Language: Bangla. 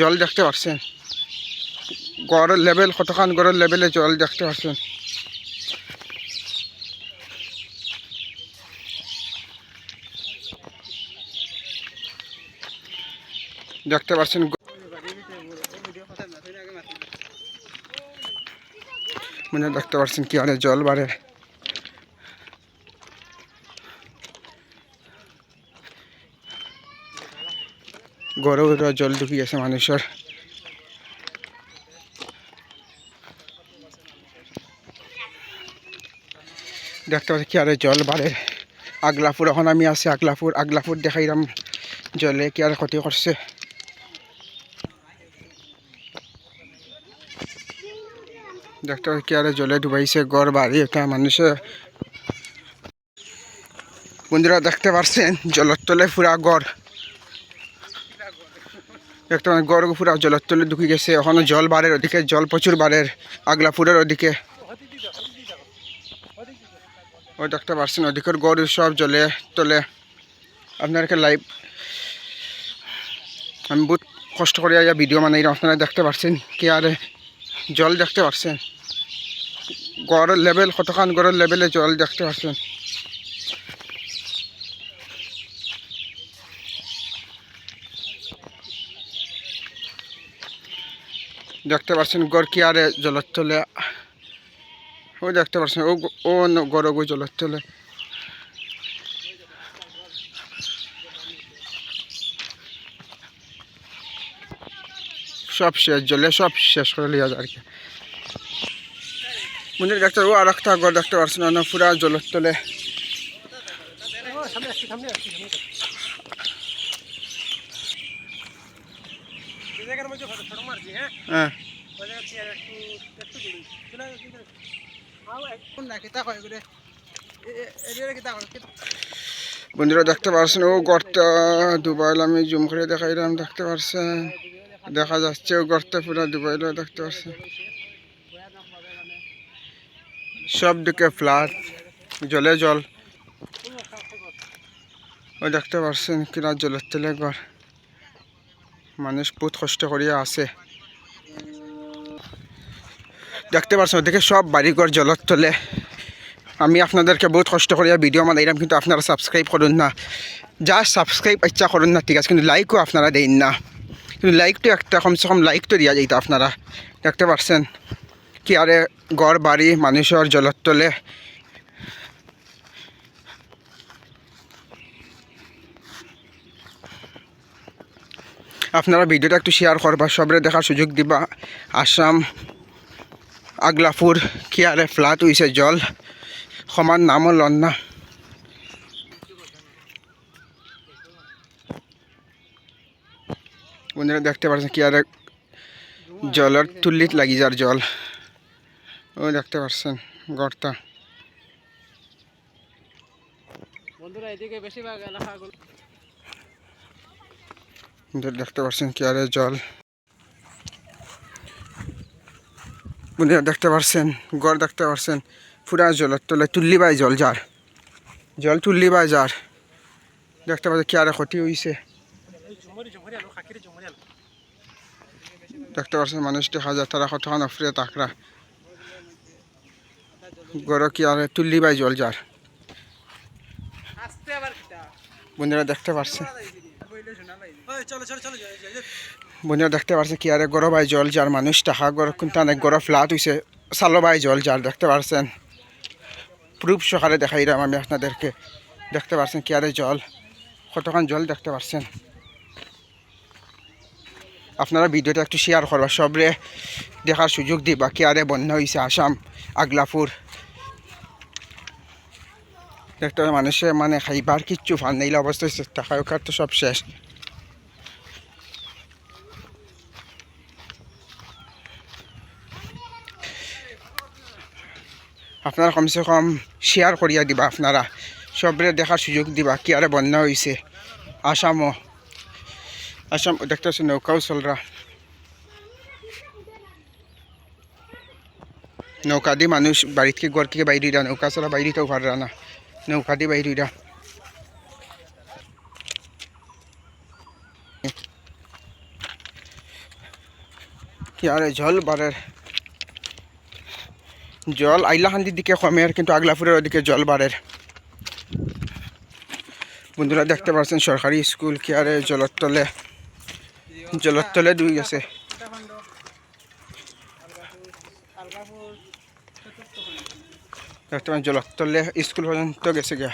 জল দেখতে পাচ্ছেন গড়ের লেভেল কতখান গড়ের লেভেলে জল দেখতে পাচ্ছেন দেখতে পাচ্ছেন মানে দেখতে পাচ্ছেন কি অনেক জল বাড়ে। গড়ে জল ঢুকি গেছে মানুষের। দেখতে পাচ্ছি কি আরে জল বাড়ে। আগলাপুর, এখন আমি আছি আগলাপুর। আগলাপুর দেখাইলাম জলে কি আর ক্ষতি করছে। দেখতে পাচ্ছি কি আরে জলে ডুবাইছে, গড় বাড়ি এটা মানুষে বন্ধুরা, দেখতে পারছেন? জলের তলে পুরা গড়। দেখতে পাচ্ছেন গড় পুরা জলের তলে ঢুকে গেছে। ওখানে জল বাড়ের ওদিকে, জল প্রচুর বাড়ের আগলাপুরের ওদিকে। ওই দেখতে পাচ্ছেন ওদিকের গড় সব জলে তলে। আপনাদেরকে লাইভ আমি বহুত কষ্ট করে ইয়া ভিডিও বানাইলাম আপনারা দেখতে পাচ্ছেন কি আর জল দেখতে পাচ্ছেন গড়ের লেভেল কতখান গড়ের লেভেলে জল দেখতে পাচ্ছেন দেখতে পাচ্ছেন জলের তলে ওই দেখতে পাচ্ছেন ও ও জলের তলে সব শেষ, জলে সব শেষ করে লিয়া যায় আর কি। মন্দির দেখতে, ও আর একটা গড় দেখতে পাচ্ছেন না তলে হ্যাঁ বন্ধুরা দেখতে পাচ্ছেন ও গর্তটা ডুবাইল আমি জুম করে দেখাইলাম দেখতে পাচ্ছেন দেখা যাচ্ছে ও গর্ত পুরো ডুবাইল দেখতে পাচ্ছেন সব দিকে ফ্লাট জলে জল। ওই দেখতে পাচ্ছেন কিনা জলের তেলে ঘর। মানুষ বহুত কষ্ট করিয়া আছে। দেখতে পাচ্ছেন ওদিকে সব বাড়িঘর জলের তোলে। আমি আপনাদেরকে বহুত কষ্ট করিয়া ভিডিও বানাইলাম, কিন্তু আপনারা সাবস্ক্রাইব করুন না। যা সাবস্ক্রাইব ইচ্ছা করুন না, ঠিক আছে, কিন্তু লাইকও আপনারা দেন না। কিন্তু লাইকটা একটা কমসে কম লাইক তো দিয়া যাইতো আপনারা। দেখতে পারছেন, কি আরে ঘর বাড়ি মানুষের জলের তলে। আপনারা ভিডিওটা একটু শেয়ার করবা, সবরে দেখার সুযোগ দিবা। আসাম, আগলাপুর কি আরে ফ্লাট হয়েছে জল, সমান নামও লন না। বন্ধুরা দেখতে পাচ্ছেন কি আরে জলের তুল্লিত লাগি যার জল। ও দেখতে পাচ্ছেন গড়টা বন্ধুরা, এদিকে বেশিরভাগ এলাকাগুলো বন্ধুরা দেখতে পাচ্ছেন কি আরে জল। বন্ধুরা, দেখতে পাচ্ছেন গড় দেখতে পাচ্ছেন পুরা জলের তলে তুল্লি বাই জল যার। জল তুল্লি বাই যার। দেখতে পাচ্ছেন কি আরে ক্ষতি হয়েছে দেখতে পাচ্ছেন মানুষটি হাজার তারা কতক্ষণ অফরে তাকরা। গড় কি আরে তুল্লি বাই জল যার। বন্ধুরা, দেখতে পাচ্ছেন বন্ধুরা, দেখতে পাচ্ছেন কি আরে গরো বাই জল যার, মানুষ টাকা গড় কিন্তু অনেক গরো ফ্লাট হয়েছে সালো বাই জল যার, দেখতে পারছেন? প্রুফ সকালে দেখাইলাম আমি আপনাদেরকে। দেখতে পারছেন কি আরে জল? কতক্ষণ জল দেখতে পারছেন? আপনারা ভিডিওটা একটু শেয়ার করবা, সবরে দেখার সুযোগ দিবা, কি আরে বন্যা হয়েছে আসাম, আগলাপুর। দেখতে পাচ্ছেন মানুষে মানে খাইবার কিচ্ছু ফান নেইলে অবস্থা হয়েছে টাকা ওখার তো সব শেষ। আপনারা কমসে কম শেয়ার করিয়া দিবা, আপনারা সবরে দেখার সুযোগ দিবা, কি আরে বন্যা হয়েছে আসামও আসাম দেখতে পাচ্ছি নৌকাও চলরা। নৌকা দিয়ে মানুষ বাড়ি থেকে ঘর থেকে বাইরে, নৌকা চলা বাইরেতেও পারা না। নৌকা দিয়ে বাইরে ইয়ারে জল বাড়ের জল আইলাহান্দির দিকে কমের কিন্তু আগলাপুরের ওদিকে জল বাড়ের বন্ধুরা দেখতে পাচ্ছেন সরকারি স্কুল কেয়ারে জলের তলে জলের তলে দুই গেছে পাচ্ছেন জলের তলে স্কুল পর্যন্ত গেছে গিয়া।